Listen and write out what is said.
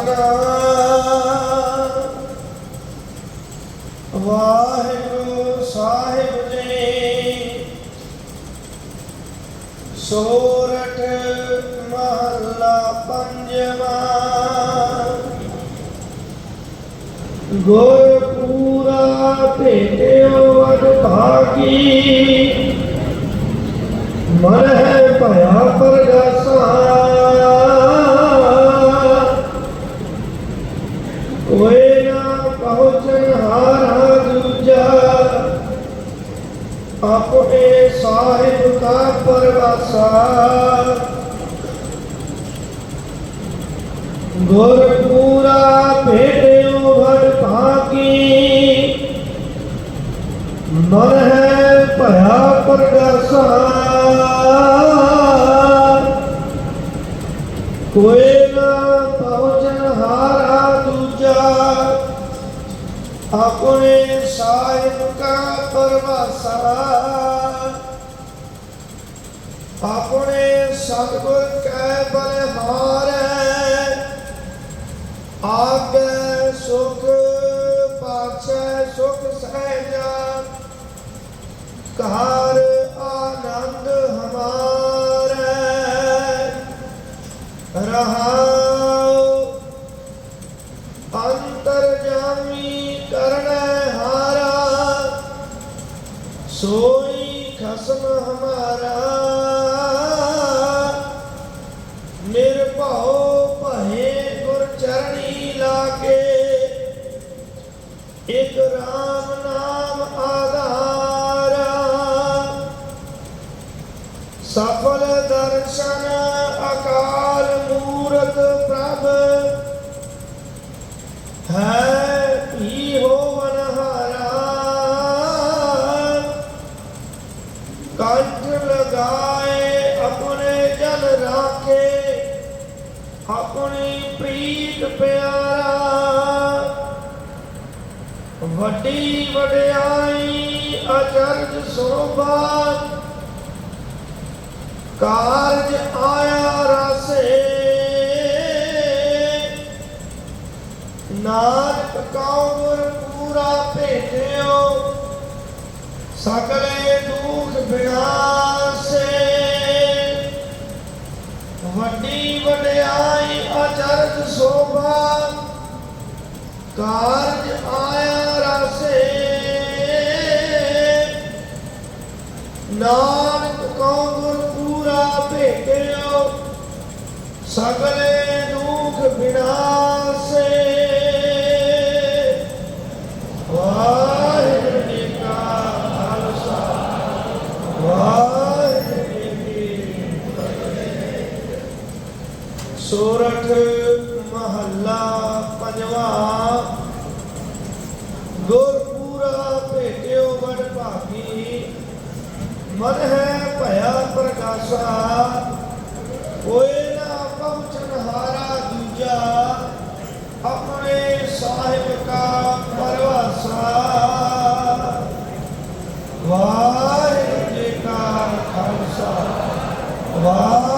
ਸਤਨਾਮ ਵਾਹਿਗੁਰੂ ਸਾਹਿਬ ਜੀ ਸੋਰਠ ਮਹੱਲਾ ਪੰਜਵਾ। ਗੁਰਪੂਰਾ ਭੇਟਿਓ ਵਡ ਭਾਗੀ। ਮਨ ਹੈ ਭਇਆ ਪਰਗਾਸਾ ਆਪੇ ਸਾਹਿਬ ਕਾ ਪਰਵਾਸਾ। ਗੁਰਪੂਰਾ ਭੇਟਿਓ ਵਡ ਭਾਗੀ। ਮਨ ਹੈ ਭਇਆ ਪਰਗਾਸਾ ਕੋਏ ਆਪਣੇ ਸਾਹਿਬ ਕਾ ਪਰਵਾਸਾ। ਆਪਣੇ ਸਤਿਗੁਰ ਕੈ ਬਲਿਹਾਰੈ ਆਗੇ ਸੁਖ ਪਾਛੈ, ਸੁਖ ਸਹਿਜਾ। ਘਰ ਆਨੰਦ ਹਮਾਰੇ ਰਹਾਉ ਸੋਈ ਖਸਮ ਹਮਾਰਾ। ਨਿਰਭਉ ਭਏ ਗੁਰ ਚਰਣੀ ਲਾਗੇ। ਇਕ ਰਾਮ ਨਾਮ ਆਧਾਰਾ। ਸਫਲ ਦਰਸ਼ਨ ਕੰਠ ਲਗਾਏ, ਆਪਣੇ ਜਲ ਰਾਖੇ। ਆਪਣੀ ਪ੍ਰੀਤ ਪਿਆਰਾ, ਵੱਡੀ ਵਡਿਆਈ, ਅਚਰਜ ਸੋਭਾ ਕਾਰਜ ਆਇਆ ਰਸੇ। ਨਾਨਕ ਕੌਰ ਸਕਲੇ ਦੁਖ ਬਿਨਾਸੇ ਵੱਡੀ ਵਡਿਆਈ ਅਚਰਜ ਸੋਭਾ, ਕਾਰਜ ਆਇਆ ਰਸੇ। ਨਾਨਕ ਕਉ ਗੁਰ ਪੂਰਾ ਭੇਟਿਓ, ਸਗਲੇ ਦੁਖ ਬਿਨਾਸੇ ਗੁਰਪੂਰਾ ਭੇਟਿਓ ਵਡ ਭਾਗੀ। ਮਨ ਹੈ ਭਇਆ ਪ੍ਰਕਾਸ਼ਾ, ਹੋਏ ਨਾ ਪਹੁੰਚਨ ਹਾਰਾ ਦੂਜਾ। ਆਪਣੇ ਸਾਹਿਬ ਕਾ ਪਰਵਾਸਾ। ਵਾਹਿਗੁਰੂ ਜੀ ਕਾ ਖਾਲਸਾ ਵਾਹਿਗੁਰੂ